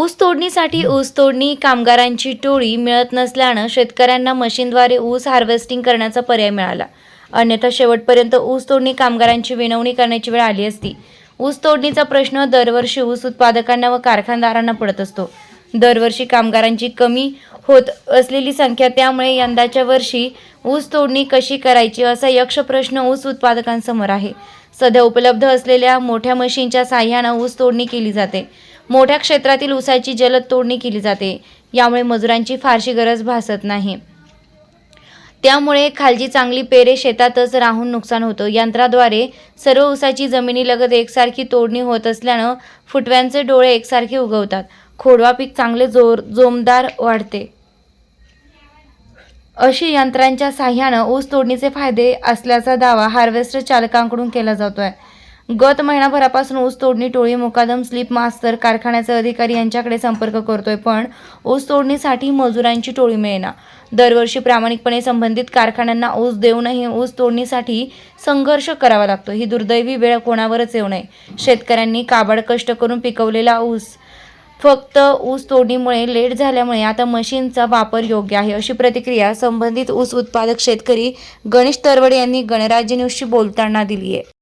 ऊस तोडणीसाठी ऊस तोडणी कामगारांची टोळी मिळत नसल्यानं शेतकऱ्यांना मशीनद्वारे ऊस हार्वेस्टिंग करण्याचा पर्याय मिळाला. अन्यथा शेवटपर्यंत ऊस तोडणी कामगारांची विनवणी करण्याची वेळ आली असती. ऊस तोडणीचा प्रश्न दरवर्षी ऊस उत्पादकांना व कारखानदारांना पडत असतो. दरवर्षी कामगारांची कमी होत असलेली संख्या त्यामुळे यंदाच्या वर्षी ऊस तोडणी कशी करायची असा यक्ष प्रश्न ऊस उत्पादकांसमोर आहे. सध्या उपलब्ध असलेल्या मोठ्या मशीनच्या साह्यानं ऊस तोडणी केली जाते. मोठ्या क्षेत्रातील ऊसाची जलद तोडणी केली जाते. यामुळे मजुरांची फारशी गरज भासत नाही. त्यामुळे खालची चांगली पेरे शेतातच राहून नुकसान होतं. यंत्राद्वारे सर्व ऊसाची जमिनीलगत एकसारखी तोडणी होत असल्यानं फुटव्यांचे डोळे एकसारखे उगवतात. खोडवा पीक चांगले जोर जोमदार वाढते. अशी यंत्रांच्या साह्यानं ऊस तोडणीचे फायदे असल्याचा दावा हार्वेस्टर चालकांकडून केला जातोय. गत महिनाभरापासून ऊस तोडणी टोळी मुकादम स्लिप मास्तर कारखान्याचे अधिकारी यांच्याकडे संपर्क करतोय पण ऊस तोडणीसाठी मजुरांची टोळी मिळेना. दरवर्षी प्रामाणिकपणे संबंधित कारखान्यांना ऊस देऊनही ऊस तोडणीसाठी संघर्ष करावा लागतो. ही दुर्दैवी वेळ कोणावरच येऊ नये. शेतकऱ्यांनी काबाड कष्ट करून पिकवलेला ऊस फक्त ऊस तोडणीमुळे लेट झाल्यामुळे आता मशीनचा वापर योग्य आहे अशी प्रतिक्रिया संबंधित ऊस उत्पादक शेतकरी गणेश तरवडे यांनी गणराज्य न्यूजशी बोलताना दिली आहे